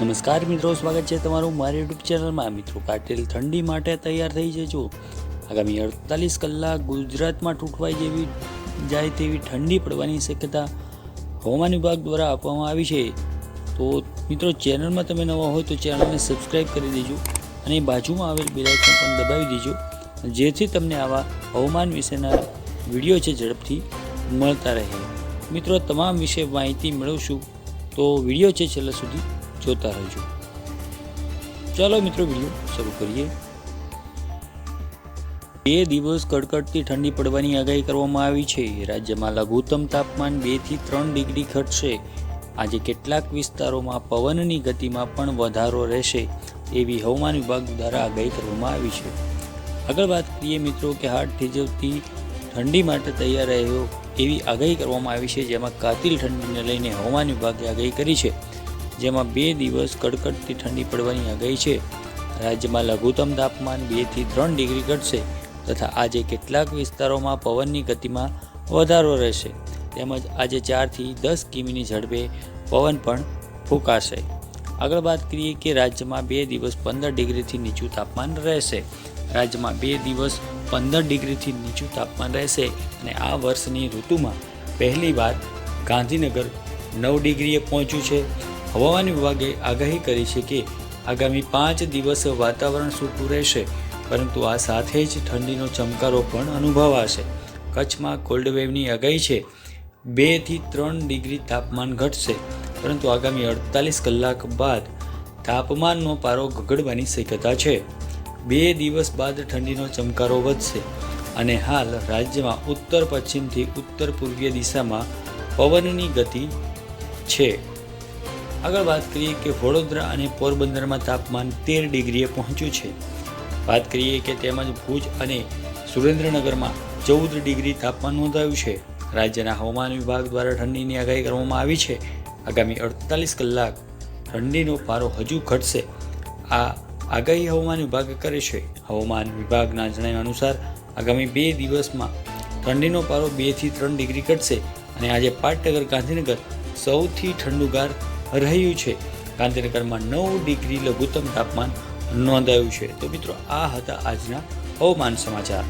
નમસ્કાર મિત્રો, સ્વાગત છે તમારું મારી યુટ્યુબ ચેનલમાં. મિત્રો કાટેલ ઠંડી માટે તૈયાર થઈ જજો આગામી અડતાલીસ કલાક ગુજરાતમાં તૂટવાઈ જેવી જાય તેવી ઠંડી પડવાની શક્યતા હવામાન વિભાગ દ્વારા આપવામાં આવી છે. તો મિત્રો, ચેનલમાં તમે નવા હોય તો ચેનલને સબસ્ક્રાઈબ કરી દેજો અને બાજુમાં આવેલ બેલ આઇકન પણ દબાવી દેજો. જેથી તમને આવા હવામાન વિશેના વીડિયો છે ઝડપથી મળતા રહે. મિત્રો, તમામ વિશે માહિતી મેળવશું તો વીડિયો છે છેલ્લા સુધી જોતા રહેજો. ચાલો મિત્રો, વીડિયો શરૂ કરીએ. બે દિવસ કડકડતી ઠંડી પડવાની આગાહી કરવામાં આવી છે. રાજ્યમાં લઘુત્તમ તાપમાન બેથી ત્રણ ડિગ્રી ઘટશે. આજે કેટલાક વિસ્તારોમાં પવનની ગતિમાં પણ વધારો રહેશે એવી હવામાન વિભાગ દ્વારા આગાહી કરવામાં આવી છે. આગળ વાત કરીએ મિત્રો કે હાડ થીજવતી ઠંડી માટે તૈયાર રહ્યો એવી આગાહી કરવામાં આવી છે, જેમાં કાતિલ ઠંડીને લઈને હવામાન વિભાગે આગાહી કરી છે. જેમાં બે દિવસ કડકડતી ઠંડી પડવાની આગાહી છે. રાજ્યમાં લઘુત્તમ તાપમાન બેથી ત્રણ ડિગ્રી ઘટશે તથા આજે કેટલાક વિસ્તારોમાં પવનની ગતિમાં વધારો રહેશે. તેમજ આજે ચારથી દસ કિમીની ઝડપે પવન પણ ફૂંકાશે. આગળ વાત કરીએ કે રાજ્યમાં બે દિવસ પંદર ડિગ્રીથી નીચું તાપમાન રહેશે. રાજ્યમાં બે દિવસ પંદર ડિગ્રીથી નીચું તાપમાન રહેશે અને આ વર્ષની ઋતુમાં પહેલીવાર ગાંધીનગર નવ ડિગ્રીએ પહોંચ્યું છે. હવામાન વિભાગે આગાહી કરી છે કે આગામી પાંચ દિવસ વાતાવરણ સૂકું રહેશે, પરંતુ આ સાથે જ ઠંડીનો ચમકારો પણ અનુભવાશે. કચ્છમાં કોલ્ડ વેવની આગાહી છે. બેથી ત્રણ ડિગ્રી તાપમાન ઘટશે, પરંતુ આગામી અડતાલીસ કલાક બાદ તાપમાનનો પારો ગગડવાની શક્યતા છે. બે દિવસ બાદ ઠંડીનો ચમકારો વધશે અને હાલ રાજ્યમાં ઉત્તર પશ્ચિમથી ઉત્તર પૂર્વીય દિશામાં પવનની ગતિ છે. આગળ વાત કરીએ કે વડોદરા અને પોરબંદરમાં તાપમાન તેર ડિગ્રીએ પહોંચ્યું છે. વાત કરીએ કે તેમજ ભુજ અને સુરેન્દ્રનગરમાં ચૌદ ડિગ્રી તાપમાન નોંધાયું છે. રાજ્યના હવામાન વિભાગ દ્વારા ઠંડીની આગાહી કરવામાં આવી છે. આગામી અડતાલીસ કલાક ઠંડીનો પારો હજુ ઘટશે. આ આગાહી હવામાન વિભાગે કરે છે. હવામાન વિભાગના જણાવ્યા અનુસાર, આગામી બે દિવસમાં ઠંડીનો પારો બેથી ત્રણ ડિગ્રી ઘટશે અને આજે પાટનગર, ગાંધીનગર સૌથી ઠંડુગાર રહ્યું છે. ગાંધીનગરમાં નવ ડિગ્રી લઘુત્તમ તાપમાન નોંધાયું છે. તો મિત્રો, આ હતા આજના હવામાન સમાચાર.